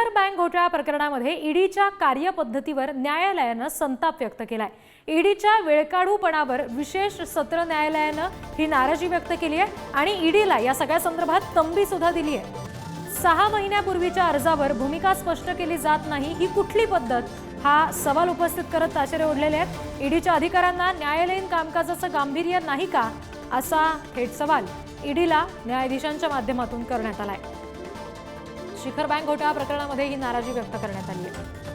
शिखर बँक घोटाळा प्रकरणामध्ये ईडीच्या कार्यपद्धतीवर न्यायालयानं संताप व्यक्त केलाय. ईडीच्या वेळकाढूपणावर विशेष सत्र न्यायालयानं ही नाराजी व्यक्त केली आहे आणि ईडीला या सगळ्या संदर्भात तंबी सुद्धा दिली आहे. सहा महिन्यापूर्वीच्या अर्जावर भूमिका स्पष्ट केली जात नाही ही कुठली पद्धत? हा सवाल उपस्थित करत ताशेरे ओढलेले आहेत. ईडीच्या अधिकाऱ्यांना न्यायालयीन कामकाजाचं गांभीर्य नाही का? असा थेट सवाल ईडीला न्यायाधीशांच्या माध्यमातून करण्यात आलाय. शिखर बँक घोटाळा प्रकरणामध्ये ही नाराजी व्यक्त करण्यात आली आहे.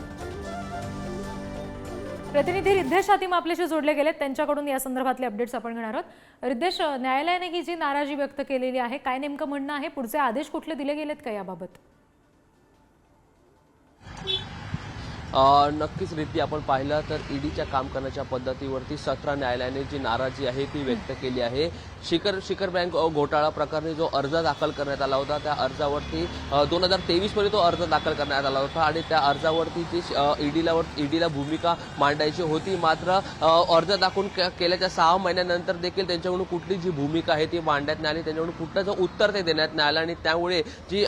प्रतिनिधी रिद्धेश हातीम आपल्याशी जोडले गेलेत. त्यांच्याकडून या संदर्भातले अपडेट्स आपण घेणार आहोत. रिद्धेश न्यायालयाने ही जी नाराजी व्यक्त केलेली आहे काय नेमकं म्हणणं आहे? पुढचे आदेश कुठले दिले गेलेत का याबाबत? नक्कीच रीती आपण पाहिलं तर ईडीच्या काम करण्याच्या पद्धतीवरती सत्र न्यायालयाने जी नाराजी आहे ती व्यक्त केली आहे. शिखर शिखर बँक घोटाळा प्रकरणी जो अर्ज दाखल करण्यात आला होता त्या अर्जावरती दोन हजार तेवीसमध्ये तो अर्ज दाखल करण्यात आला होता आणि त्या अर्जावरती जी ईडीला ईडीला भूमिका मांडायची होती मात्र अर्ज दाखवून केल्याच्या सहा महिन्यानंतर देखील त्यांच्याकडून कुठली जी भूमिका आहे ती मांडण्यात नाही आली. त्यांच्याकडून कुठलं उत्तर ते देण्यात नाही आलं आणि त्यामुळे जी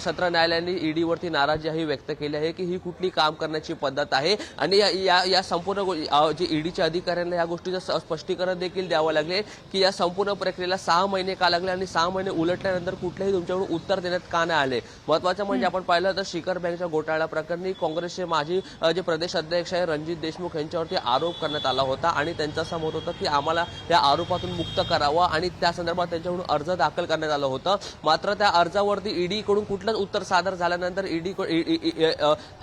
सत्र न्यायालयाने ईडीवरती नाराजी ही व्यक्त केली आहे की ही कुठली काम करण्याची पद्धत आहे. आणि या- या या संपूर्ण जे ईडीच्या अधिकाऱ्यांना या गोष्टीचं स्पष्टीकरण देखील द्यावं लागले की या संपूर्ण प्रक्रियेला सहा महिने का लागले आणि सहा महिने उलटल्यानंतर कुठलेही तुमच्याकडून उत्तर देण्यात का नाही आले? महत्वाचं म्हणजे आपण पाहिलं तर शिखर बँकच्या घोटाळा प्रकरणी काँग्रेसचे माजी जे प्रदेश अध्यक्ष आहे रणजित देशमुख यांच्यावरती आरोप करण्यात आला होता आणि त्यांचं असं मत होतं की आम्हाला या आरोपातून मुक्त करावं आणि त्या संदर्भात त्यांच्याकडून अर्ज दाखल करण्यात आलं होतं. मात्र त्या अर्जावरती ईडी कडून कुठलंच उत्तर सादर झाल्यानंतर ईडी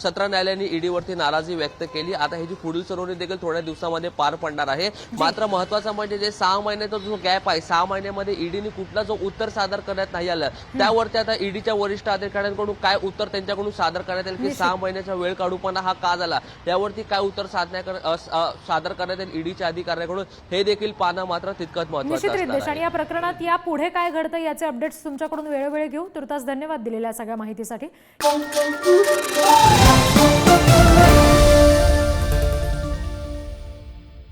सत्र न्यायालयाने ईडीवरती नाराजी व्यक्त केली. आता ही जी पुढील सुनावणी देखील थोड्या दिवसामध्ये पार पडणार आहे. मात्र महत्वाचं म्हणजे जे सहा महिन्याचा जो गॅप आहे सहा महिन्यामध्ये ईडीने कुठला जो उत्तर सादर करण्यात नाही आलं त्यावरती आता ईडीच्या वरिष्ठ अधिकाऱ्यांकडून काय उत्तर त्यांच्याकडून सादर करण्यात येईल की सहा महिन्याचा वेळ काढूपणा हा का झाला? यावरती काय उत्तर साधण्या सादर करण्यात येईल ईडीच्या अधिकाऱ्यांकडून? हे देखील पाहणं मात्र तितकंच महत्वाचं. आणि या प्रकरणात या पुढे काय घडतं याचे अपडेट्स तुमच्याकडून वेळोवेळी घेऊ. तुर्तास धन्यवाद दिलेल्या सगळ्या माहितीसाठी.